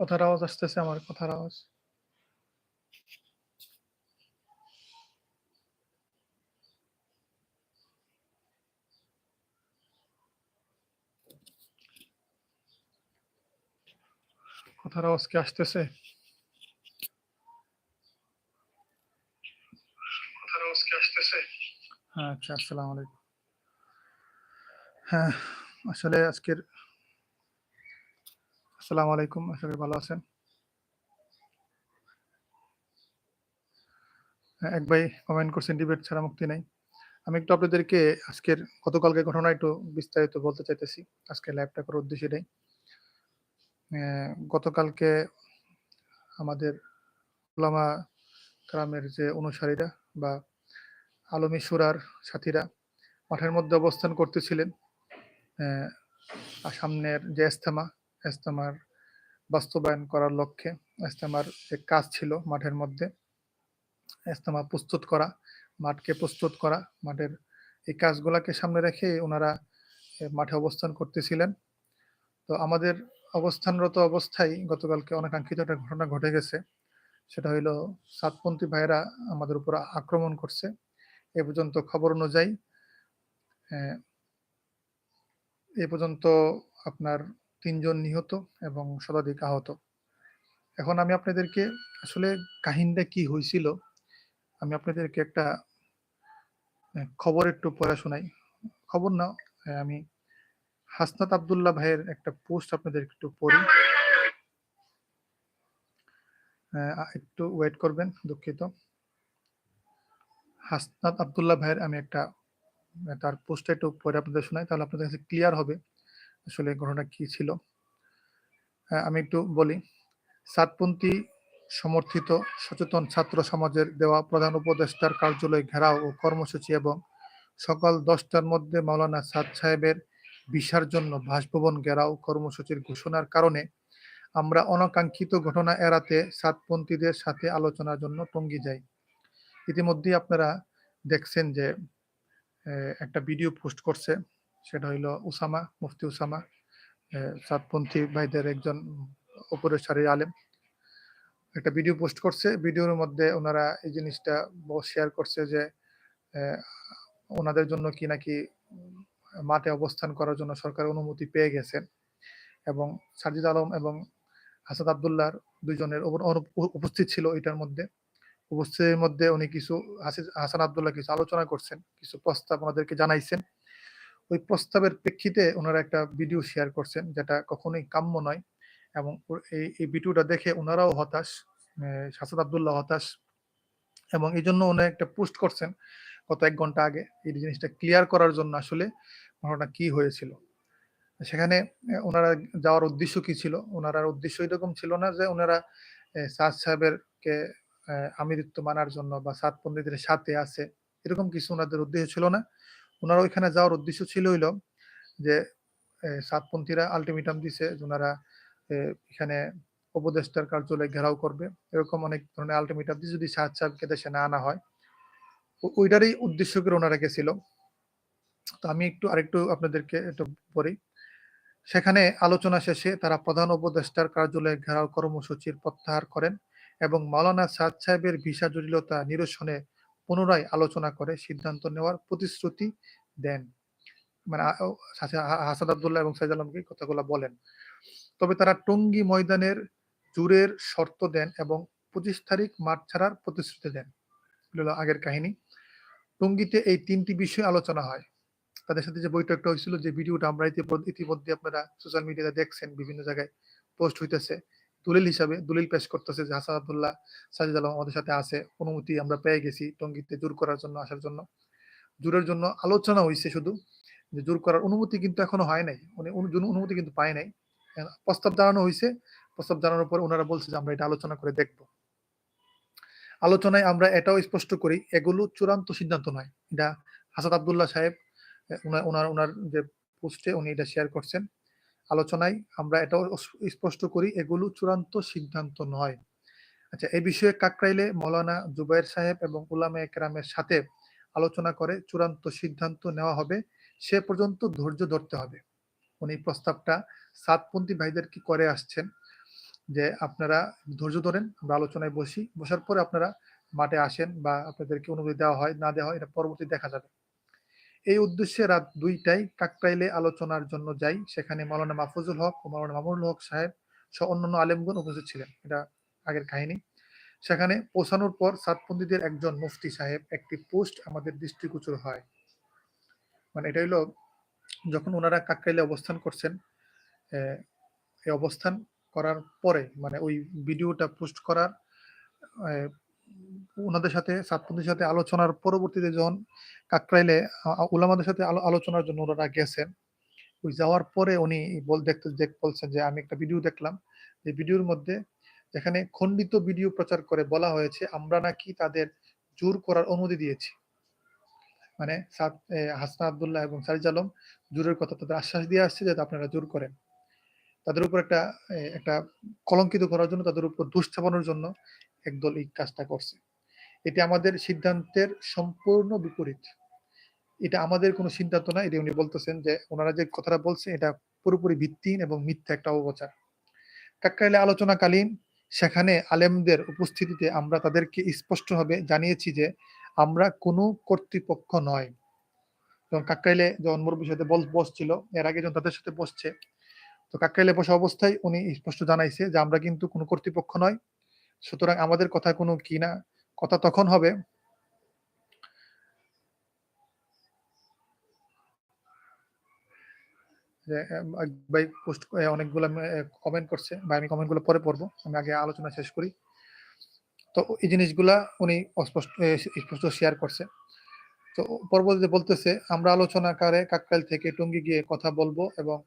কথার আওয়াজ আসতেছে আমার কথার আওয়াজ। কথার আওয়াজ কি আসতেছে? কথার আওয়াজ কি আসতেছে? হ্যাঁ, আচ্ছা আসসালামু আলাইকুম। হ্যাঁ, আসলে আজকের আসসালামু আলাইকুম। আশা করি ভালো আছেন। হ্যাঁ, এক ভাই কমেন্ট করছেন ডিবেট ছাড়া মুক্তি নাই। আমি একটু আপনাদেরকে আজকের গতকালকে ঘটনা একটু বিস্তারিত বলতে চাইতেছি। আজকে লাইভটা করার উদ্দেশ্য। অ্যা গতকালকে আমাদের উলামা কেরামের যে অনুসারীরা বা আলমী সুরার সাথীরা মাঠের মধ্যে অবস্থান করতেছিলেন। সামনের যে ইজতেমা, ইজতেমার বাস্তবায়ন করার লক্ষ্যে ইজতেমার যে কাজ ছিল মাঠের মধ্যে ইজতেমা প্রস্তুত করা, মাঠকে প্রস্তুত করা, মাঠের এই কাজগুলাকে সামনে রেখে ওনারা মাঠে অবস্থান করতেছিলেন। তো আমাদের অবস্থানরত অবস্থায় গতকালকে অনাকাঙ্ক্ষিত একটা ঘটনা ঘটে গেছে। সেটা হইল সাতপন্থী ভাইয়েরা আমাদের উপর আক্রমণ করছে। এ পর্যন্ত খবর অনুযায়ী এ পর্যন্ত আপনার ৩ জন নিহত এবং শতাধিক আহত। এখন আমি আপনাদেরকে আসলে কাহিনীটা কি হইছিল, আমি আপনাদেরকে একটা খবর একটু পড়ে শোনাই। খবর না, আমি হাসনাত আব্দুল্লাহ ভাইয়ের একটা পোস্ট আপনাদেরকে একটু পড়ি। একটু ওয়েট করবেন, দুঃখিত। হাসনাত আব্দুল্লাহ ভাইয়ের আমি একটা তার পোস্টটা একটু পড়ে আপনাদের শোনাই তাহলে আপনাদের কাছে ক্লিয়ার হবে আসলে ঘটনা কি ছিল। অ্যা আমি একটু বলি। সাতপন্থী সমর্থিত সচেতন ছাত্র সমাজের দেওয়া প্রধান উপদেষ্টার কার্যালয় ঘেরাও ও কর্মসূচি এবং সকাল দশটার মধ্যে মাওলানা সাদ সাহেবের ভিসার জন্য বাসভবন ঘেরাও কর্মসূচির ঘোষণার কারণে আমরা অনাকাঙ্ক্ষিত ঘটনা এড়াতে সাতপন্থীদের সাথে আলোচনার জন্য টঙ্গি যাই। ইতিমধ্যেই আপনারা দেখছেন যে একটা ভিডিও পোস্ট করছে। সেটা হইল উসামা, মুফতি উসামা। সাতপন্থী ভাইদের একজন উপরের সারির আলেম। একটা ভিডিও পোস্ট করছে। ভিডিওর মধ্যে ওনারা এই জিনিসটা শেয়ার করছে যে ওনাদের জন্য কি নাকি মাঠে অবস্থান করার জন্য সরকারের অনুমতি পেয়ে গেছেন এবং সাজিদ আলম এবং হাসান আব্দুল্লাহর ২ জনের ওপর অনুপ উপস্থিত ছিল এটার মধ্যে। উপস্থিতির মধ্যে উনি কিছু হাসান আবদুল্লাহ কিছু আলোচনা করছেন, কিছু প্রস্তাব ওনাদেরকে জানাইছেন। ওই প্রস্তাবের প্রেক্ষিতে ওনারা একটা ভিডিও শেয়ার করছেন যেটা কখনোই কাম্য নয় এবং এই, এই ভিডিওটা দেখে ওনারাও হতাশ। অ্যা আবদুল্লাহ হতাশ এবং এই জন্য উনি একটা পোস্ট করছেন গত এক ঘণ্টা আগে। এই জিনিসটা ক্লিয়ার করার জন্য আসলে ঘটনা কি হয়েছিল। সেখানে ওনারা যাওয়ার উদ্দেশ্য কি ছিল? উনারার উদ্দেশ্য এরকম ছিল না যে ওনারা সাদ সাহেবেরকে অ্যা আমিরত্ব মানার জন্য বা সাত পন্ডিতের সাথে আছে, এরকম কিছু ওনাদের উদ্দেশ্য ছিল না। উনারা ওইখানে যাওয়ার উদ্দেশ্য ছিল হইল যে সাতপন্থীরা আল্টিমেটাম দিছে এ, এখানে উপদেষ্টার কার্যালয় ঘেরাও করবে। এরকম অনেক ধরনের আল্টিমেটাম দিছে যদি সাদ সাহেবকে দেশে না আনা হয়। ওইটারই উদ্দেশ্য করে ওনারা গেছিল। তো আমি একটু আরেকটু আপনাদেরকে একটু পড়ি। সেখানে আলোচনা শেষে তারা প্রধান উপদেষ্টার কার্যালয় ঘেরাও কর্মসূচির প্রত্যাহার করেন এবং মাওলানা সাদ সাহেবের ভিসা জটিলতা নিরসনে পুনরায় আলোচনা করে সিদ্ধান্ত নেওয়ার প্রতিশ্রুতি দেন। মানে হাসান আব্দুল্লাহ এবং সাইদ আলমকে কথাগুলো বলেন। তবে তারা টঙ্গী ময়দানের জুড়ের শর্ত দেন এবং ২৫ তারিখ মাঠ ছাড়ার প্রতিশ্রুতি দেন। আগের কাহিনী। টঙ্গীতে এই ৩ টি বিষয়ে আলোচনা হয়। তাদের সাথে যে বৈঠকটা হয়েছিল, যে ভিডিওটা আমরা ইতিমধ্যে আপনারা সোশ্যাল মিডিয়াতে দেখছেন, বিভিন্ন জায়গায় পোস্ট হইতেছে। দলিল হিসাবে দলিল পেশ করতেছে যে হাসান আব্দুল্লাহ, সাজিদ আলম আমাদের সাথে আছে। অনুমতি আমরা পেয়ে গেছি টঙ্গীতে জোর করার জন্য আসার জন্য। জোরের জন্য আলোচনা হইছে শুধু। যে জোর করার অনুমতি কিন্তু এখনও হয় নাই। উনি অনুমতি কিন্তু পায় নাই। প্রস্তাব জানানো হয়েছে প্রস্তাব জানানোর পর ওনারা বলছে যে আমরা এটা আলোচনা করে দেখব। আলোচনায় আমরা এটাও স্পষ্ট করি এগুলো চূড়ান্ত সিদ্ধান্ত নয়। এটা হাসান আবদুল্লাহ সাহেব উনার উনার যে পোস্টে উনি এটা শেয়ার করছেন। আলোচনায় আমরা এটাও স্পষ্ট করি, এগুলো চূড়ান্ত সিদ্ধান্ত নয়। আচ্ছা এই বিষয়ে কাকরাইলে মৌলানা জুবাইর সাহেব এবং উলামায়ে একরামের সাথে আলোচনা করে চূড়ান্ত সিদ্ধান্ত নেওয়া হবে। সে পর্যন্ত ধৈর্য ধরতে হবে। উনি প্রস্তাবটা সাতপন্থী ভাইদের কি করে আসছেন। যে আপনারা ধৈর্য ধরেন, আমরা আলোচনায় বসি বসার পরে আপনারা মাঠে আসেন বা আপনাদেরকে অনুমতি দেওয়া হয়, না দেওয়া হয়, এটা পরবর্তী দেখা যাবে এই উদ্দেশ্যে রাত দুইটায় কাকরাইলে আলোচনার জন্য যাই। সেখানে মাওলানা মাহফুজুল হক ও মাওলানা মামুনুল হক সাহেব সহ অন্যান্য আলেমগণ উপস্থিত ছিলেন। এটা আগের কাহিনী। সেখানে পৌঁছানোর পর সাতপন্থীদের একজন মুফতি সাহেব একটি পোস্ট আমাদের দৃষ্টিগোচর হয়। মানে এটা হলো যখন ওনারা কাকরাইলে অবস্থান করছেন এই অবস্থান করার পরে মানে ওই ভিডিওটা পোস্ট করার ওনাদের সাথে সাতপন্থীর সাথে আলোচনার পরবর্তীতে যখন কাকরাইলে উলামাদের সাথে আলোচনার জন্য ওনারা গেছেন, ওই যাওয়ার পরে উনি বল, দেখতে, দেখ, বলছেন যে, আমি একটা ভিডিও দেখলাম। যে ভিডিওর মধ্যে যেখানে খণ্ডিত ভিডিও প্রচার করে বলা হয়েছে, আমরা নাকি তাদের জোর করার অনুমতি দিয়েছি। মানে হাসনা আব্দুল্লাহ এবং সারিজ আলম জোরের কথা তাদের আশ্বাস দিয়ে আসছে যাতে আপনারা জোর করেন। তাদের উপর একটা একটা কলঙ্কিত করার জন্য, তাদের উপর দোষ জন্য একদল এই কাজটা করছে। এটি আমাদের সিদ্ধান্তের সম্পূর্ণ বিপরীত। এটা আমাদের কোনো সিদ্ধান্ত না এটা উনি বলতেছেন যে ওনারা যে কথাটা বলছে, এটা পুরোপুরি ভিত্তিহীন এবং মিথ্যা একটা অবচার কাকরাইলে আলোচনাকালীন সেখানে আলেমদের উপস্থিতিতে আমরা তাদেরকে স্পষ্টভাবে জানিয়েছি যে আমরা কোনো কর্তৃপক্ষ নয়। যখন কাকরাইলে যখন মুরব্বীর সাথে বসছিল এর আগে যখন তাদের সাথে বসছে, তো কাকরাইলে বসা অবস্থায় উনি স্পষ্ট জানাইছে যে আমরা কিন্তু কোনো কর্তৃপক্ষ নয়। সুতরাং আমাদের কথা কোনো কি না? কথা তখন হবে। ভাই পোস্ট অনেকগুলো কমেন্ট করছে। বা আমি কমেন্টগুলো পরে পড়ব। আমি আগে আলোচনা শেষ করি। তো, এই জিনিসগুলা উনি অস্পষ্ট স্পষ্ট শেয়ার করছে। তো, পরবর্তীতে বলতেছে, আমরা আলোচনাকারে কাকরাইল থেকে টঙ্গী গিয়ে কথা বলব এবং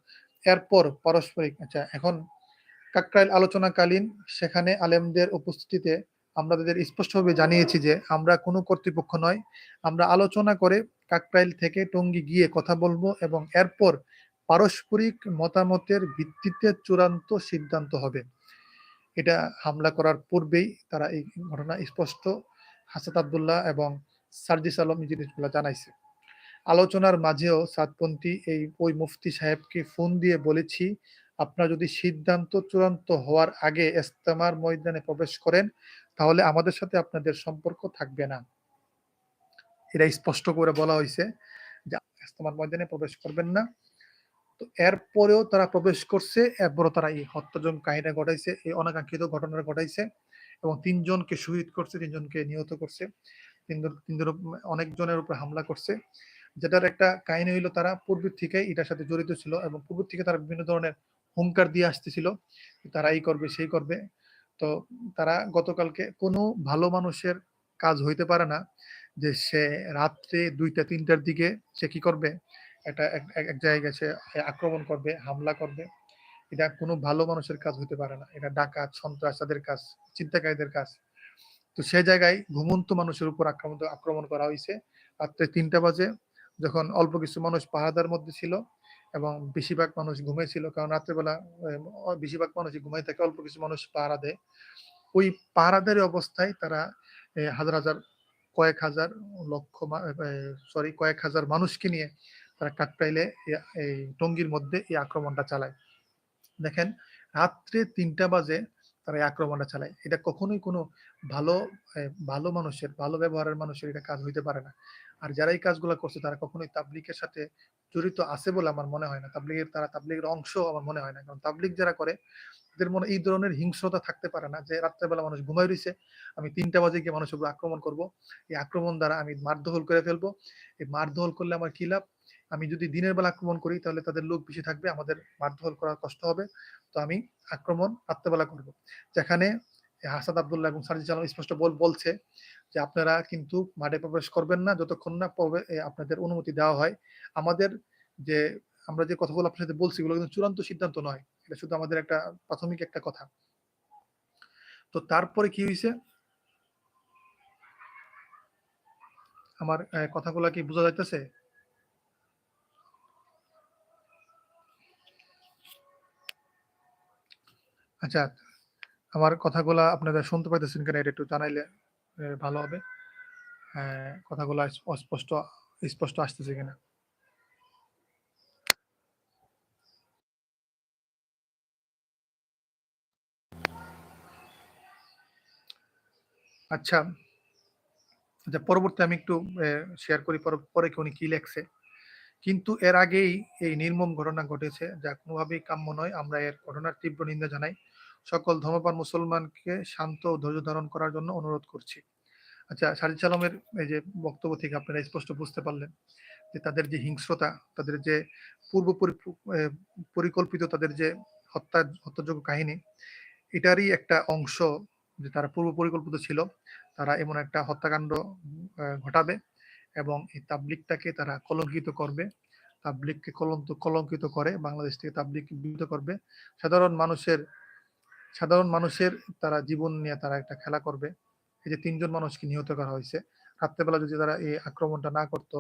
এরপর পারস্পরিক আচ্ছা এখন কাকরাইল আলোচনাকালীন সেখানে আলেমদের উপস্থিতিতে আমরা তাদের স্পষ্টভাবে জানিয়েছি যে আমরা কোনো কর্তৃপক্ষ নয়। আমরা আলোচনা করে কাকরাইল থেকে টঙ্গী গিয়ে কথা বলব এবং এরপর পারস্পরিক মতামতের ভিত্তিতে চূড়ান্ত সিদ্ধান্ত হবে। এটা হামলা করার পূর্বেই তারা এই ঘটনা স্পষ্ট হাসাত আবদুল্লাহ এবং সার্জিস আলম জিনিসগুলো জানাইছে। আলোচনার মাঝেও সাতপন্থী এই ওই মুফতি সাহেবকে ফোন দিয়ে বলেছি আপনারা যদি সিদ্ধান্ত চূড়ান্ত হওয়ার আগে ইস্তেমার ময়দানে প্রবেশ করেন, তাহলে আমাদের সাথে আপনাদের সম্পর্ক থাকবে না। এটা স্পষ্ট করে বলা হয়েছে যে ইস্তেমার ময়দানে প্রবেশ করবেন না। তো এরপরেও তারা প্রবেশ করছে, এরপরও তারা এই হত্যাজন কাহিনী ঘটাইছে, এই অনাকাঙ্ক্ষিত ঘটনা ঘটাইছে এবং তিনজনকে শহীদ করছে, তিনজনকে নিহত করছে। তিনজন তিনজন অনেক জনের উপর হামলা করছে। যেটার একটা কাহিনী হইল তারা পূর্বের থেকে এটার সাথে জড়িত ছিল এবং পূর্বের থেকে তারা বিভিন্ন ধরনের হুঙ্কার দিয়ে আসতেছিল তারা এই করবে, সেই করবে। তো তারা গতকালকে কোনো ভালো মানুষের কাজ হইতে পারে না যে সে রাত্রে দুইটা, তিনটার দিকে সে কি করবে? একটা, এক- জায়গায় সে আক্রমণ করবে, হামলা করবে। এটা কোনো ভালো মানুষের কাজ হইতে পারে না। এটা ডাকাত সন্ত্রাস তাদের কাজ চিন্তাকারীদের কাজ। তো সে জায়গায় ঘুমন্ত মানুষের উপর আক্রমণ আক্রমণ করা হয়েছে রাত্রে তিনটা বাজে, যখন অল্প কিছু মানুষ পাহাদার মধ্যে ছিল এবং বেশিরভাগ মানুষ ঘুমিয়েছিল কারণ রাত্রেবেলা বেশিরভাগ মানুষই ঘুমাই থাকে, অল্প কিছু মানুষ পাহারা দেয়। ওই পাহারাদারি অবস্থায় তারা হাজার হাজার, কয়েক হাজার লক্ষ সরি, কয়েক হাজার মানুষকে নিয়ে তারা কাকটাইলে এই টঙ্গীর মধ্যে এই আক্রমণটা চালায়। দেখেন, রাত্রে তিনটা বাজে তারা এই আক্রমণটা চালায়। এটা কখনোই কোনো ভালো ভালো মানুষের, ভালো ব্যবহারের মানুষের এটা কাজ হইতে পারে না। আর যারা এই কাজগুলো করছে তারা কখনোই তাবলিকের সাথে জড়িত আছে বলে আমার মনে হয় না। তাবলিগের তারা তাবলিগের অংশ আমার মনে হয় না। কারণ তাবলিগ যারা করে, তাদের মনে এই ধরনের হিংস্রতা থাকতে পারে না যে রাত্রেবেলা মানুষ ঘুমাই রয়েছে আমি তিনটা বাজে গিয়ে উপর আক্রমণ করব। এই আক্রমণ দ্বারা আমি মারধোল করে ফেলব। এই মারধোল করলে আমার কি লাভ? আমি যদি দিনের বেলা আক্রমণ করি, তাহলে তাদের লোক বেশি থাকবে, আমাদের মারধোল করার কষ্ট হবে। তো আমি আক্রমণ রাত্রেবেলা করব। যেখানে হাসাদ আবদুল্লাহ এবং আলম স্পষ্ট বল, বলছে যে আপনারা কিন্তু মাঠে প্রবেশ করবেন না যতক্ষণ না আপনাদের অনুমতি দেওয়া হয়। আমাদের যে, আমরা যে কথাগুলো আপনার সাথে বলছি এগুলো কিন্তু চূড়ান্ত সিদ্ধান্ত নয়। এটা শুধু আমাদের একটা প্রাথমিক একটা কথা। তো তারপরে কি হয়েছে আমার কথাগুলো কি বোঝা যাইতেছে? আচ্ছা আমার কথাগুলা আপনারা শুনতে পাইতেছেন কিনা এটা একটু জানাইলে। ভালো হবে। কথাগুলো অস্পষ্ট, স্পষ্ট আসতেছে কিনা। আচ্ছা আচ্ছা পরবর্তী আমি একটু শেয়ার করি, পরে উনি কি লেখছে। কিন্তু এর আগেই এই নির্মম ঘটনা ঘটেছে, যা কোনোভাবেই কাম্য নয়। আমরা এর ঘটনার তীব্র নিন্দা জানাই। সকল ধর্মপ্রাণ মুসলমানকে শান্ত ও ধৈর্য ধারণ করার জন্য অনুরোধ করছি। আচ্ছা সাজিদ আলমের এই যে বক্তব্য থেকে আপনারা স্পষ্ট বুঝতে পারলেন যে তাদের যে হিংস্রতা, তাদের যে পূর্ব পরিকল্পিত তাদের যে হত্যা হত্যাযোগ্য কাহিনী, এটারই একটা অংশ যে তারা পূর্ব পরিকল্পিত ছিল। তারা এমন একটা হত্যাকাণ্ড ঘটাবে এবং এই তাবলিগটাকে তারা কলঙ্কিত করবে। তাবলিগকে কলঙ্ক কলঙ্কিত করে বাংলাদেশ থেকে তাবলিগকে বিরত করবে। সাধারণ মানুষের সাধারণ মানুষের তারা জীবন নিয়ে তারা একটা খেলা করবে। এই যে তিনজন মানুষকে নিহত করা হইছে। রাত্রেবেলা যদি তারা এই আক্রমণটা না করত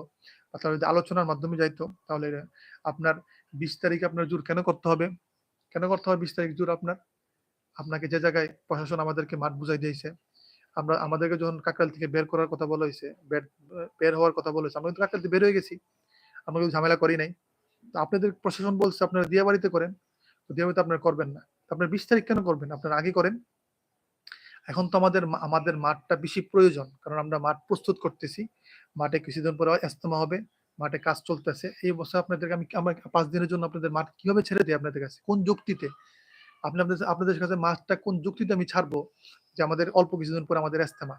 বা তারা যদি আলোচনার মাধ্যমে যাইতো তাহলে আপনার ২০ তারিখে আপনার জোর কেন করতে হবে? কেন করতে হবে ২০ তারিখ জোর আপনার? আপনাকে যে জায়গায় প্রশাসন আমাদেরকে মাঠ বুঝাই দিয়েছে। আমরা আমাদেরকে যখন কাকরাইল থেকে বের করার কথা বলা হইছে, বের হওয়ার কথা বলেছে। আমরা কিন্তু কাকরাইল থেকে বের হয়ে গেছি। আমরা কিন্তু ঝামেলা করি নাই। আপনাদের প্রশাসন বলছে আপনারা দিয়াবাড়িতে করেন। তো দিয়াবাড়িতে আপনারা করবেন না। আপনারা ২০ তারিখ কেন করবেন? আপনারা আগে করেন। এখন তো আমাদের আমাদের মাঠটা বেশি প্রয়োজন। কারণ আমরা মাঠ প্রস্তুত করতেছি। মাঠে কিছুদিন পরে এস্তমা হবে। মাঠে কাজ চলতেছে। এই বছর আপনাদেরকে আমি ৫ দিনের জন্য আপনাদের মাঠ কীভাবে ছেড়ে দেই আপনাদের কাছে? কোন যুক্তিতে? আপনি আপনাদের আপনাদের কাছে মাঠটা কোন যুক্তিতে আমি ছাড়বো? যে আমাদের অল্প কিছুদিন পরে আমাদের এস্তেমা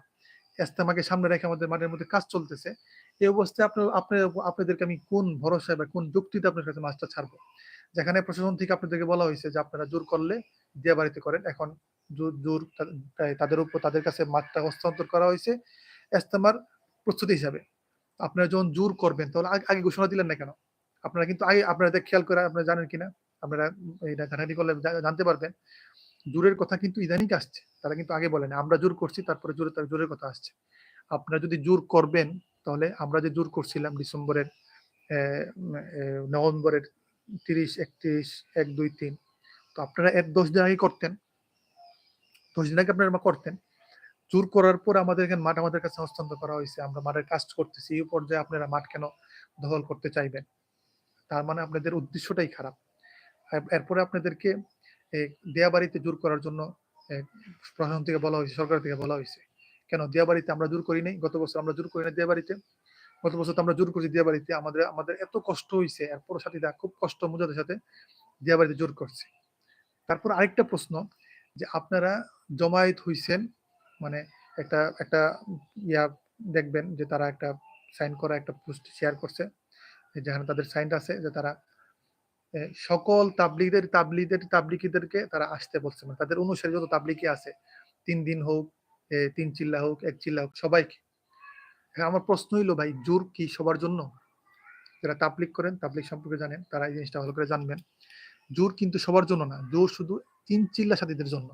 ইজতেমাকে সামনে রেখে আমাদের মাঠের মধ্যে কাজ চলতেছে। এই অবস্থায় আপনার আপনার, আপনাদেরকে আমি কোন ভরসায় বা কোন যুক্তিতে আপনার কাছে মাছটা ছাড়বো? যেখানে প্রশাসন থেকে আপনাদেরকে বলা হয়েছে যে আপনারা জোর করলে দিয়াবাড়িতে করেন। এখন জোর জোর তাদের উপর তাদের কাছে মাঠটা হস্তান্তর করা হয়েছে ইজতেমার প্রস্তুতি হিসাবে। আপনারা যখন জোর করবেন তাহলে আগে ঘোষণা দিলেন না কেন? আপনারা কিন্তু আগে আপনারা খেয়াল করে আপনারা জানেন কিনা? আপনারা এটা ঘাটাঘাটি করলে জানতে পারবেন। জোরের কথা কিন্তু ইদানিং আসছে। তারা কিন্তু আগে বলে না। আমরা জোর করছি, তারপরে জোরে তার জোরের কথা আসছে। আপনারা যদি জোর করবেন, তাহলে আমরা যে জোর করছিলাম ডিসেম্বরের নভেম্বরের ৩০, ৩১, ১, ২, ৩ তো আপনারা এর ১০ দিন আগে করতেন। ১০ দিন আগে আপনারা করতেন। জোর করার পর আমাদের এখানে মাঠ আমাদের কাছে হস্তান্তর করা হয়েছে আমরা মাঠের কাজ করতেছি। এই পর্যায়ে আপনারা মাঠ কেন দখল করতে চাইবেন? তার মানে আপনাদের উদ্দেশ্যটাই খারাপ। এরপরে আপনাদেরকে এ দিয়াবাড়িতে জোর করার জন্য প্রশাসন থেকে বলা হয়েছে সরকার থেকে বলা হয়েছে কেন দিয়াবাড়িতে আমরা জোর করি নাই? গত বছর আমরা জোর করি নাই দিয়াবাড়িতে। গত বছর তো আমরা জোর করছি দিয়াবাড়িতে। আমাদের আমাদের এত কষ্ট হইছে। এরপরও সাথীরা খুব কষ্ট মুজাদের সাথে দিয়াবাড়িতে জোর করছে। তারপর আরেকটা প্রশ্ন যে আপনারা জমায়েত হইছেন মানে একটা একটা ইয়া দেখবেন যে তারা একটা সাইন করা একটা পোস্ট শেয়ার করছে। যেখানে তাদের সাইনটা আছে যে তারা সকল তাবলিগদের তাবলিগদের তাবলিগীদেরকে তারা আসতে বলছে। মানে তাদের অনুসারী যত তাবলিগী আছে তিন দিন হোক, তিন চিল্লা হোক, এক চিল্লা হোক সবাইকে। আমার প্রশ্ন হইল ভাই জোর কি সবার জন্য? যারা তাবলিগ করেন, তাবলিগ সম্পর্কে জানেন তারা এই জিনিসটা ভালো করে জানবেন। জোর কিন্তু সবার জন্য না। জোর শুধু তিন চিল্লা সাথীদের জন্য।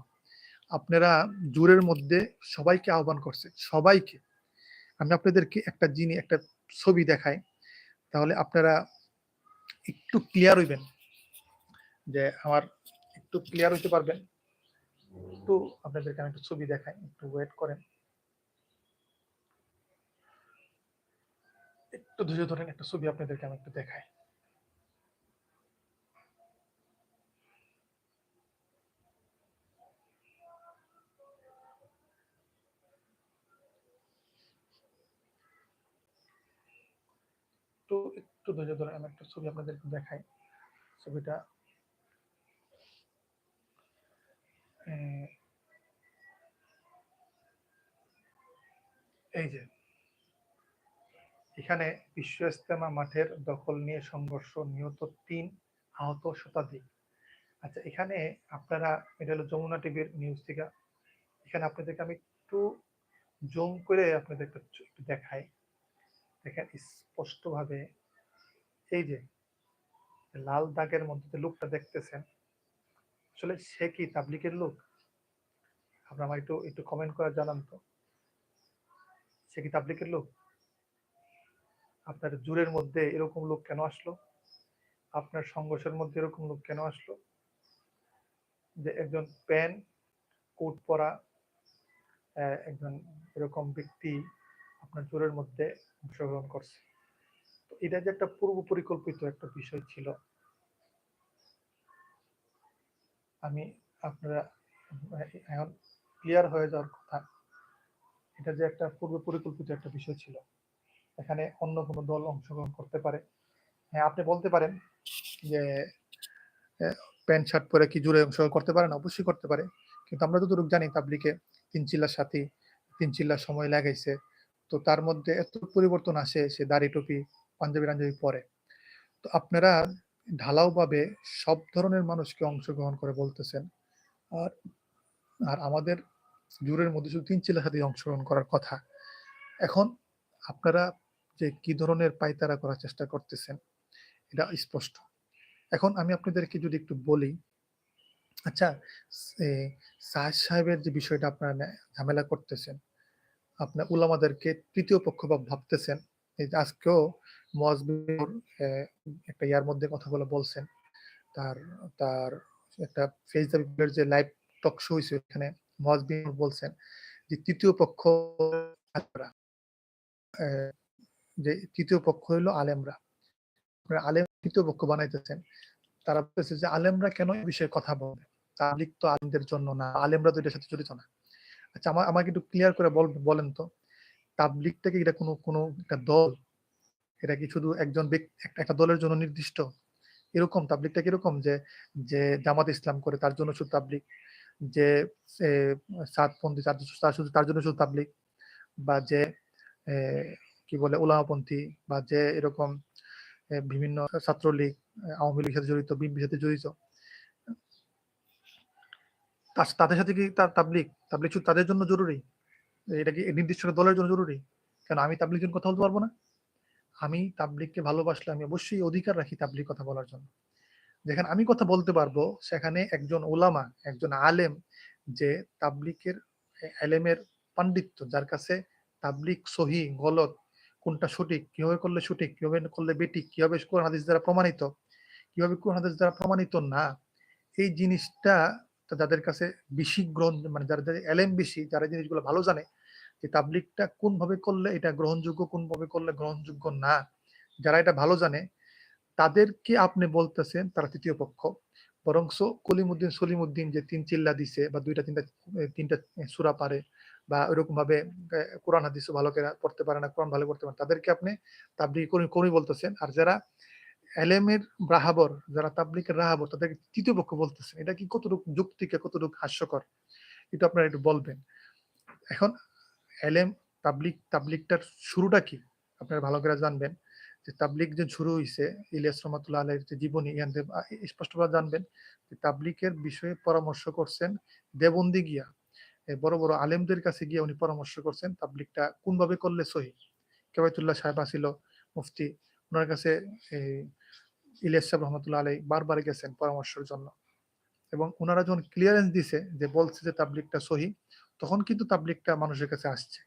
আপনারা জোরের মধ্যে সবাইকে আহ্বান করছে। সবাইকে। আমি আপনাদেরকে একটা জিনিস একটা ছবি দেখাই। তাহলে আপনারা একটু ক্লিয়ার হইবেন। যে আমার একটু ক্লিয়ার হইতে পারবেন। একটু আপনাদেরকে আমি একটা ছবি দেখাই। একটু ওয়েট করেন। একটু ধৈর্য ধরেন, একটা ছবি আপনাদেরকে আমি একটু দেখাই। একটু একটু ধৈর্য ধরেন আমি একটা ছবি আপনাদেরকে দেখাই। ছবিটা এই যে এখানে বিশ্ব ইজতেমা মাঠের দখল নিয়ে সংঘর্ষ, নিহত তিন আহত শতাধিক। আচ্ছা এখানে আপনারা এটা হলো যমুনা টিভির নিউজ থেকে। এখানে আপনাদেরকে আমি একটু জুম করে আপনাদেরকে একটু দেখাই। দেখেন স্পষ্টভাবে এই যে লাল দাগের মধ্যে লোকটা দেখতেছেন, আসলে সে কি তাবলিকের লোক? আপনারা আমার একটু একটু কমেন্ট করে জানান তো। সে কি তাবলিকের লোক? আপনার জোরের মধ্যে এরকম লোক কেন আসলো? আপনার সংঘর্ষের মধ্যে এরকম লোক কেন আসলো? যে একজন প্যান্ট, কোট পরা একজন এরকম ব্যক্তি আপনার জোরের মধ্যে অংশগ্রহণ করছে। তো এটা যে একটা পূর্ব পরিকল্পিত একটা বিষয় ছিল। আমি আপনারা এখন ক্লিয়ার হয়ে যাওয়ার কথা। এটা যে একটা পূর্ব পরিকল্পিত একটা বিষয় ছিল এখানে অন্য কোনো দল অংশগ্রহণ করতে পারে। হ্যাঁ আপনি বলতে পারেন যে প্যান্ট, শার্ট পরে কি জুড়ে অংশগ্রহণ করতে পারেন? অবশ্যই করতে পারে। কিন্তু আমরা যতটুকু জানি তাবলিকে তিন চিল্লার সাথে, তিন চিল্লার সময় লাগাইছে। তো তার মধ্যে এত পরিবর্তন আসে, সে দাড়ি টুপি, পাঞ্জাবি রাঞ্জাবি পরে। তো আপনারা ঢালাওভাবে সব ধরনের মানুষকে অংশগ্রহণ করে বলতেছেন। আর আর আমাদের জুরের মধ্যে শুধু তিন চিল্লার সাথে অংশগ্রহণ করার কথা। এখন আপনারা যে কি ধরনের পায়তারা করার চেষ্টা করতেছেন, এটা স্পষ্ট। এখন আমি আপনাদেরকে যদি একটু বলি আচ্ছা সাহেব সাহেবের যে বিষয়টা আপনারা ঝামেলা করতেছেন আপনার উলামাদেরকে তৃতীয় পক্ষ বা ভাবতেছেন আজকেও মজবির একটা ইয়ার মধ্যে কথা বলে বলছেন, তার তার একটা ফেসবুকের যে লাইভ টক শো হয়েছে এখানে মজবির বলছেন যে তৃতীয় পক্ষ যে তৃতীয় পক্ষ হইল আলেমরা। আলেম তৃতীয় পক্ষ বানাইতেছেন। তারা বলতেছে যে আলেমরা কেন এই বিষয়ে কথা বলবে তাবলিক তো আলেমদের জন্য না, আলেমরা তো এটার সাথে জড়িত না। আচ্ছা আমার আমাকে একটু ক্লিয়ার করে বলেন তো তাবলিকটা কি এটা কোনো কোনো একটা দল? এটা কি শুধু একজন ব্যক্তি, একটা দলের জন্য নির্দিষ্ট? এরকম তাবলিকটা কীরকম যে যে জামাত ইসলাম করে তার জন্য শুধু তাবলিক যে সাতপন্থী তার শুধু তার জন্য শুধু তাবলিক বা যে কি বলে, ওলামাপন্থী বা যে এরকম বিভিন্ন ছাত্রলীগ আওয়ামী লীগের সাথে জড়িত, বিএনপির সাথে জড়িত তাদের সাথে কি তাবলিক তাবলিক তাদের জন্য জরুরি? এটা কি নির্দিষ্ট দলের জন্য জরুরি? কেন আমি তাবলিক জন্য কথা বলতে পারব না? আমি তাবলিককে ভালোবাসলে আমি অবশ্যই অধিকার রাখি তাবলিক কথা বলার জন্য। যেখানে আমি কথা বলতে পারব, সেখানে একজন ওলামা, একজন আলেম যে তাবলিকের আলেমের পাণ্ডিত্য, যার কাছে তাবলিক সহি, গলত কোনটা সঠিক, কীভাবে করলে সঠিক, কীভাবে করলে বেটিক কীভাবে কোরআন হাদিস দ্বারা প্রমাণিত, কীভাবে কোরআন হাদিস দ্বারা প্রমাণিত না, এই জিনিসটা যাদের কাছে বেশি গ্রহণ মানে যারা, যাদের এলএম বেশি, যারা জিনিসগুলো ভালো জানে, যে তাবলিকটা কোনভাবে করলে এটা গ্রহণযোগ্য, কোনভাবে করলে গ্রহণযোগ্য না, যারা এটা ভালো জানে, তাদেরকে আপনি বলতেছেন তারা তৃতীয় পক্ষ। বরং কলিমুদ্দিন সলিমুদ্দিন যে তিন চিল্লা দিছে বা দুইটা, তিনটা তিনটা সুরা পারে বা ওইরকম ভাবে কোরআন হাদিস ভালো করে পড়তে পারে না, কোরআন ভালো পড়তে পারে তাদেরকে আপনি তাবলিগ কর্মী বলতেছেন। আর যারা এলেমের রাহাবর, যারা তাবলিকের রাহাবর, তাদেরকে তৃতীয় পক্ষ বলতেছেন। এটা কি কতটুকু যুক্তিকে কতটুকু হাস্যকর? এটা আপনারা একটু বলবেন। এখন এলেম তাবলিক তাবলিকটার শুরুটা কি? আপনারা ভালো করে জানবেন যে তাবলিক যে শুরু হয়েছে ইলিয়াস রহমতুল্লাহ আলের যে জীবনী এখান থেকে স্পষ্টভাবে জানবেন যে তাবলিকের বিষয়ে পরামর্শ করছেন দেবন্দি গিয়া। বড় বড় আলেমদের কাছে গিয়ে উনি পরামর্শ করছেন তাবলিকটা কোনভাবে করলে সহি? কেবায়তুল্লাহ সাহেব আসিল মুফতি ওনার কাছে ইলিয়াস সাহেব রহমতুল্লাহ আলাই বারবার গেছেন পরামর্শের জন্য। এবং ওনারা যখন ক্লিয়ারেন্স দিছে যে বলছে যে তাবলিকটা সহি, তখন কিন্তু তাবলিকটা মানুষের কাছে আসছে।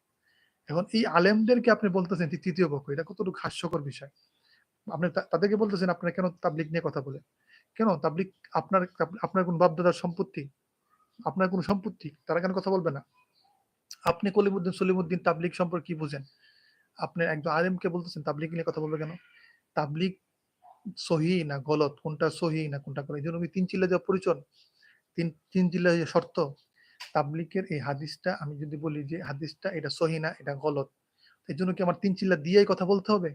এখন এই আলেমদেরকে আপনি বলতেছেন তৃতীয় পক্ষ, এটা কতটুকু হাস্যকর বিষয়? আপনি তাদেরকে বলতেছেন আপনারা কেন তাবলিক নিয়ে কথা বলে কেন? তাবলিক আপনার আপনার কোন বাপদাদার সম্পত্তি? আপনার কোন সম্পত্তি, তারা কেন কথা বলবে না? আপনি কলিমুদ্দিন সলিমুদ্দিন তাবলিক সম্পর্কে কি বুঝেন? আপনি একজন আলেমকে বলতেছেন তাবলিক নিয়ে কথা বলবে কেন? তাবলিক সহি না গলত? কোনটা সহি না কোনটা করে এই জন্য তিন চিল্লা দেওয়া পরিচয় তিন তিন চিল্লা যে শর্ত। তাবলিকের এই হাদিসটা আমি যদি বলি যে হাদিসটা এটা সহি না, এটা গলত। এই জন্য কি আমার তিন চিল্লা দিয়েই কথা বলতে হবে?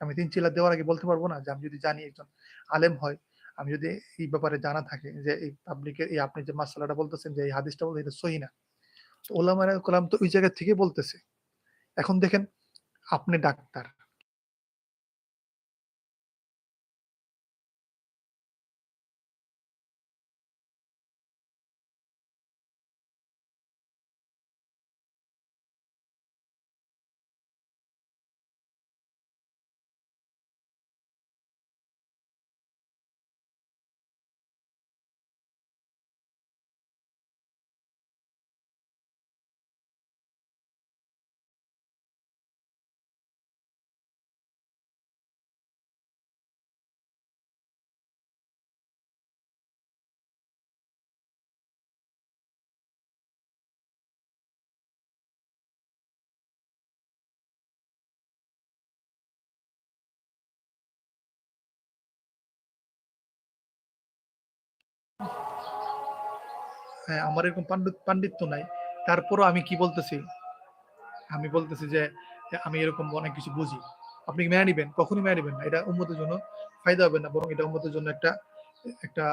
আমি তিন চিল্লা দেওয়ার আগে বলতে পারব না? যে আমি যদি জানি একজন আলেম হয় আমি যদি এই ব্যাপারে জানা থাকে যে এই পাবলিকের এই আপনি যে মাসালাটা বলতেছেন যে এই হাদিসটা বলতে এটা সহি না। তো ওলামারা কলাম তো ওই জায়গা থেকে বলতেছে। এখন দেখেন, আপনি ডাক্তার। আমার এরকম পাণ্ডিত্য নাই। তারপরও আমি কি বলতেছি? আমি বলতেছি যে, আমি এরকম অনেক কিছু বুঝি। আপনি মেনে নিবেন? কখনই মেনে নিবেন না। এটা উন্মতের জন্য ফায়দা হবে না, বরং এটা উন্মতের জন্য একটা একটা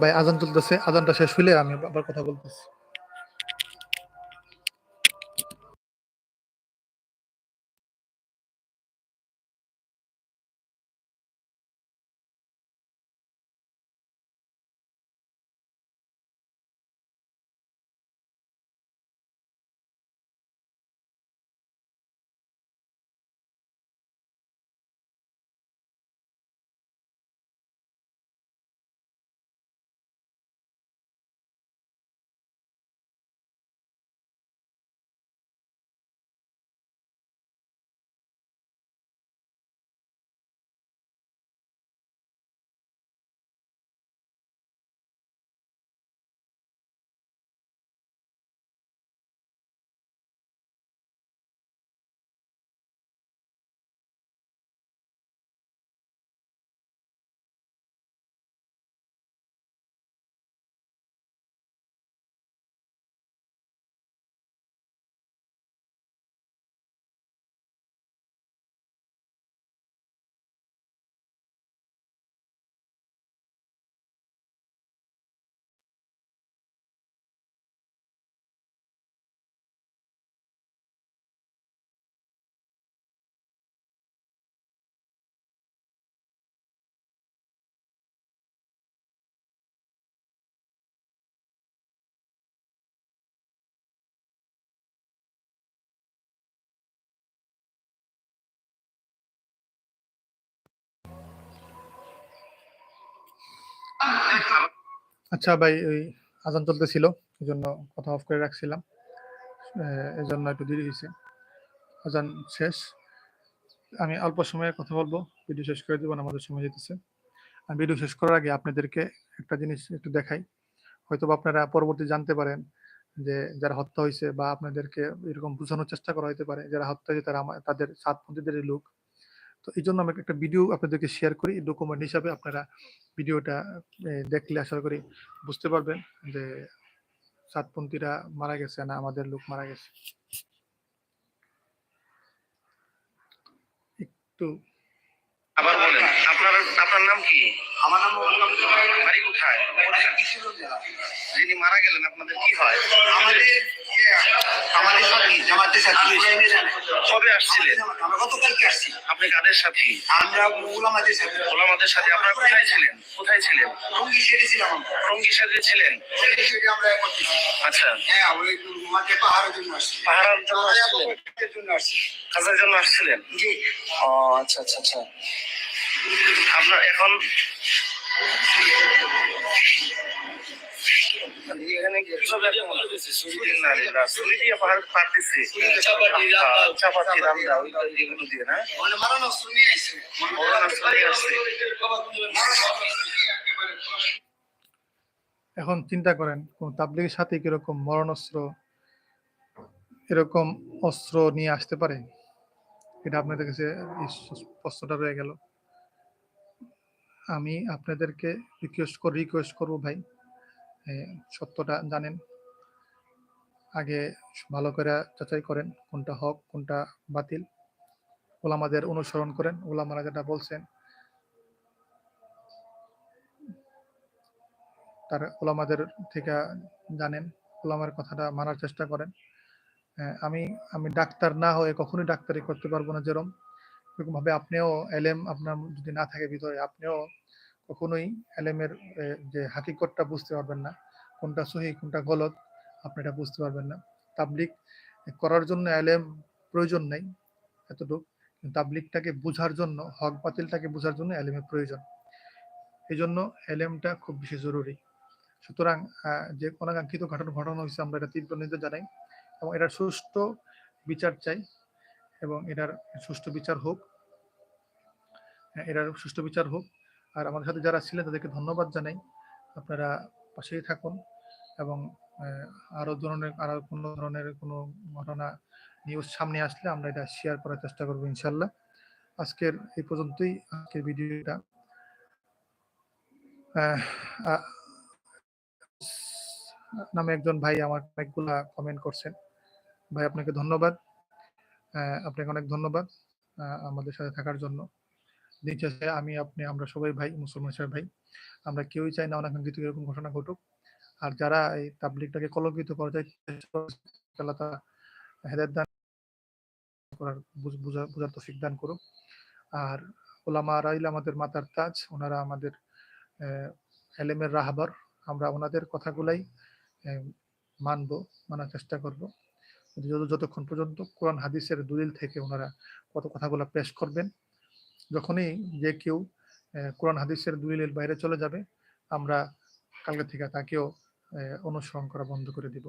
ভাই আজান তুলতেছে আজানটা শেষ হইলে আমি আবার কথা বলতেছি। আচ্ছা ভাই, ওই আজান চলতেছিল এই জন্য কথা অফ করে রাখছিলাম। এই জন্য একটু দেরি হয়েছে আজান শেষ। আমি অল্প সময়ে কথা বলব ভিডিও শেষ করে দেবো আমাদের সময় যেতেছে। আমি ভিডিও শেষ করার আগে আপনাদেরকে একটা জিনিস একটু দেখাই। হয়তো আপনারা পরবর্তী জানতে পারেন যে, যারা হত্যা হয়েছে বা আপনাদেরকে এরকম বোঝানোর চেষ্টা করা হতে পারে, যারা হত্যা হয়েছে তারা তাদের সাতপন্থীদের লোক। তো এই জন্য আমি একটা ভিডিও আপনাদেরকে শেয়ার করি ডকুমেন্ট হিসাবে আপনারা ভিডিওটা দেখলে আশা করি বুঝতে পারবেন যে সাতপন্থীরা মারা গেছে না আমাদের লোক মারা গেছে। একটু আবার আপনার আপনার নাম কি? আমার নাম বাড়ি কোথায়? যিনি মারা গেলেন আপনাদের কি হয়? আমাদের ইয়ে, আমাদের সাথী জামাতের সাথী কবে আসছিলেন? আমরা গতকালকে আসছি। আপনি কাদের সাথে? আমরা ওলামাদের সাথে। ওলামাদের সাথে। আপনারা কোথায় ছিলেন? কোথায় ছিলেন? রঙ্গি সেরেছিলাম আমরা। রঙ্গি সাথে ছিলেন? সেরে আমরা করতেছি আচ্ছা। হ্যাঁ ওই মাঠে পাহাড়ের জন্য আসছি পাহাড়ের জন্য আসছিলেন? পাহাড়ের জন্য আসছি কাজের জন্য আসছিলেন? জি। ও আচ্ছা আচ্ছা আচ্ছা। আপনার এখন এখানে চিন্তা করেন, কোন তাবলিগের সাথে কীরকম মরণাস্ত্র, এরকম অস্ত্র নিয়ে আসতে পারে? এটা আপনাদের কাছে প্রশ্নটা রয়ে গেল। আমি আপনাদেরকে রিকোয়েস্ট কর রিকোয়েস্ট করব ভাই। সত্যটা জানেন। আগে ভালো করে যাচাই করেন কোনটা হক, কোনটা বাতিল। ওলামাদের অনুসরণ করেন, ওলামারা যেটা বলছেন। তার ওলামাদের থেকে জানেন, ওলামার কথাটা মানার চেষ্টা করেন। আমি আমি ডাক্তার না হয়ে কখনোই ডাক্তারি করতে পারব না যেরকম এরকম ভাবে আপনিও এলেম, আপনার যদি না থাকে ভিতরে, আপনিও কখনোই এলেমের যে হাকিকতটা বুঝতে পারবেন না, কোনটা সহি, কোনটা গলত, আপনি এটা বুঝতে পারবেন না। তাবলিক করার জন্য এলেম প্রয়োজন নেই এতটুকু তাবলিকটাকে বোঝার জন্য, হক বাতিলটাকে বোঝার জন্য এলেমের প্রয়োজন। এই জন্য এলেমটা খুব বেশি জরুরি। সুতরাং যে অনাকাঙ্ক্ষিত ঘটনা ঘটনা হয়েছে আমরা এটা তীব্র নিন্দা জানাই এবং এটার সুষ্ঠু বিচার চাই এবং এটার সুষ্ঠু বিচার হোক এটার সুষ্ঠু বিচার হোক। আর আমাদের সাথে যারা ছিলেন তাদেরকে ধন্যবাদ জানাই। আপনারা পাশেই থাকুন এবং আহ, আরও ধরনের আরও কোনো ধরনের কোনো ঘটনা নিউজ সামনে আসলে আমরা এটা শেয়ার করার চেষ্টা করব ইনশাল্লাহ। আজকের এই পর্যন্তই। আজকের ভিডিওটা নামে একজন ভাই আমার অনেকগুলা কমেন্ট করছেন। ভাই আপনাকে ধন্যবাদ। আপনাকে অনেক ধন্যবাদ আমাদের সাথে থাকার জন্য। দিন আমি আপনি, আমরা সবাই ভাই, মুসলমান হিসেবে ভাই, আমরা কেউই চাই না অনাকাঙ্ক্ষিত এরকম ঘটনা ঘটুক। আর যারা এই তাবলিকটাকে কলঙ্কিত করা যায়, আল্লাহ তাআলা হেদায়েত দান করার বুঝ- বুঝা- বুঝার তৌফিক দান করুক। আর ওলামা রাইল আমাদের মাতার তাজ, ওনারা আমাদের এলেমের রাহবার, আমরা ওনাদের কথাগুলাই মানবো, মানার চেষ্টা করব। যতক্ষণ পর্যন্ত কোরআন, হাদিসের দলিল থেকে ওনারা কত কথাগুলো পেশ করবেন যখনই যে কেউ কোরআন হাদিসের দলিলের বাইরে চলে যাবে, আমরা কালকে থেকে তাকেও অনুসরণ করা বন্ধ করে দিব।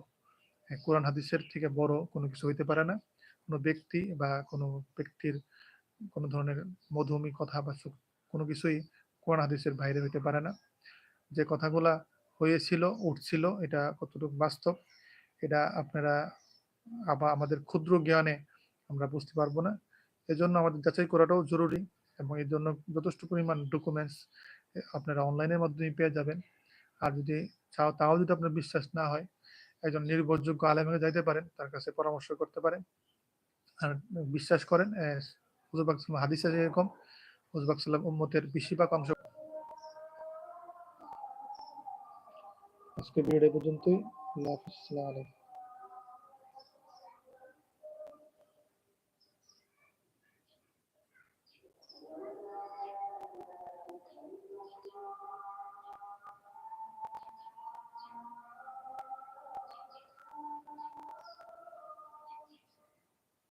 কোরআন হাদিসের থেকে বড় কোনো কিছু হইতে পারে না। কোনো ব্যক্তি বা কোনো ব্যক্তির কোনো ধরনের মধুমি কথা বা কোনো কিছুই কোরআন হাদিসের বাইরে হইতে পারে না। যে কথাগুলা হয়েছিল, উঠছিল, এটা কতটুকু বাস্তব, এটা আপনারা আবার আমাদের ক্ষুদ্র জ্ঞানে আমরা বুঝতে পারব না। এজন্য আমাদের যাচাই করাটাও জরুরি। এবং এর জন্য যথেষ্ট পরিমাণ ডকুমেন্টস আপনারা অনলাইনের মাধ্যমে পেয়ে যাবেন। আর যদি চাও তাও যদি আপনার বিশ্বাস না হয় একজন নির্ভরযোগ্য আলেমে যাইতে পারেন তার কাছে পরামর্শ করতে পারেন। আর বিশ্বাস করেন আহ, হুজুর পাক হাদিসে যেরকম হুজুর পাক সাল্লাম উম্মতের বেশিরভাগ অংশ আজকে ভিডিও পর্যন্তই। আল্লাহ হাফিজ আলাইকুম।